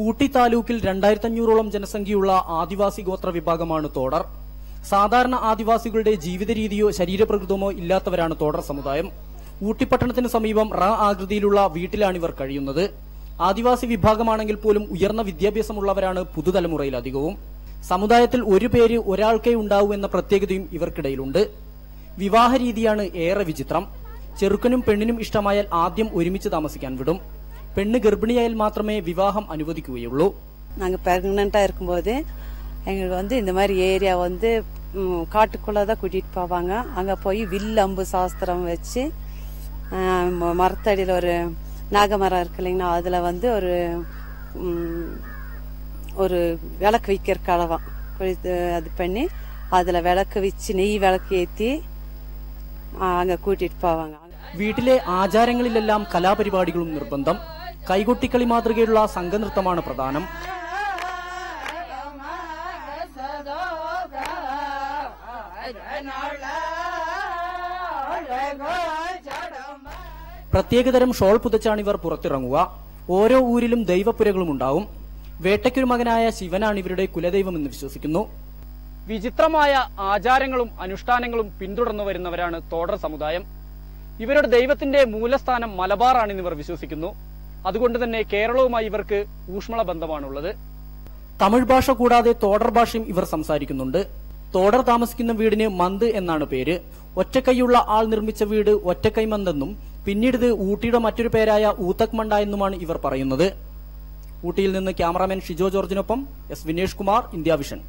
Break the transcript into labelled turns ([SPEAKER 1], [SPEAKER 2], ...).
[SPEAKER 1] ഊട്ടി താലൂക്കിൽ രണ്ടായിരത്തി അഞ്ഞൂറോളം ജനസംഖ്യയുള്ള ആദിവാസി ഗോത്ര വിഭാഗമാണ് തോടർ. സാധാരണ ആദിവാസികളുടെ ജീവിത രീതിയോ ശരീരപ്രകൃതമോ ഇല്ലാത്തവരാണ് തോടർ സമുദായം. ഊട്ടിപ്പട്ടണത്തിന് സമീപം റ ആകൃതിയിലുള്ള വീട്ടിലാണിവർ കഴിയുന്നത്. ആദിവാസി വിഭാഗമാണെങ്കിൽ പോലും ഉയർന്ന വിദ്യാഭ്യാസമുള്ളവരാണ് പുതുതലമുറയിൽ അധികവും. സമുദായത്തിൽ ഒരു പേര് ഒരാൾക്കേ ഉണ്ടാവൂ എന്ന പ്രത്യേകതയും ഇവർക്കിടയിലുണ്ട്. വിവാഹ രീതിയാണ് ഏറെ വിചിത്രം. ചെറുക്കനും പെണ്ണിനും ഇഷ്ടമായാൽ ആദ്യം ഒരുമിച്ച് താമസിക്കാൻ വിടും. പെണ്ണ് ഗർഭിണിയായാൽ മാത്രമേ വിവാഹം അനുവദിക്കുകയുള്ളൂ
[SPEAKER 2] நாங்கள் ப்ரெக்னெண்ட்டாக இருக்கும்போது எங்களுக்கு வந்து இந்த மாதிரி ஏரியா வந்து ம், காட்டுக்குள்ளே தான் கூட்டிகிட்டு போவாங்க அங்கே போய் வில் அம்பு சாஸ்திரம் வச்சு மரத்தடியில் ஒரு நாகமரம் இருக்கு இல்லைங்களா அதில் வந்து ஒரு ம், ஒரு விளக்கு வைக்கிற கலவம் இது அது பண்ணி அதில் விளக்கு வச்சு நெய் விளக்கு ஏற்றி அங்கே கூட்டிகிட்டு போவாங்க
[SPEAKER 1] വീട്ടിലെ ആചാരങ്ങളിലെല്ലാം കലാപരിപാടികളും നിർബന്ധം കൈകൊട്ടിക്കളി മാതൃകയിലുള്ള സംഘനൃത്തമാണ് പ്രധാനം. പ്രത്യേകതരം ഷോൾ പുതച്ചാണ് ഇവർ പുറത്തിറങ്ങുക. ഓരോ ഊരിലും ദൈവപ്പുരകളും ഉണ്ടാവും. വേട്ടയ്ക്കൊരു മകനായ ശിവനാണ് ഇവരുടെ കുലദൈവമെന്ന് വിശ്വസിക്കുന്നു. വിചിത്രമായ ആചാരങ്ങളും അനുഷ്ഠാനങ്ങളും പിന്തുടർന്നു വരുന്നവരാണ് തോടർ സമുദായം. ഇവരുടെ ദൈവത്തിന്റെ മൂലസ്ഥാനം മലബാറാണെന്ന് ഇവർ വിശ്വസിക്കുന്നു. അതുകൊണ്ട് തന്നെ കേരളവുമായി ഇവർക്ക് ഊഷ്മള ബന്ധമാണുള്ളത്. തമിഴ് ഭാഷ കൂടാതെ തോടർ ഭാഷയും ഇവർ സംസാരിക്കുന്നുണ്ട്. തോടർ താമസിക്കുന്ന വീടിന് മന്ത് എന്നാണ് പേര്. ഒറ്റക്കൈയുള്ള ആൾ നിർമ്മിച്ച വീട് ഒറ്റക്കൈ മന്തെന്നും പിന്നീട് ഇത് ഊട്ടിയുടെ മറ്റൊരു പേരായ ഊത്തക് മണ്ട എന്നുമാണ് ഇവർ പറയുന്നത്. ഊട്ടിയിൽ നിന്ന് cameraman Shijo ജോർജിനൊപ്പം S Vinesh Kumar India Vision.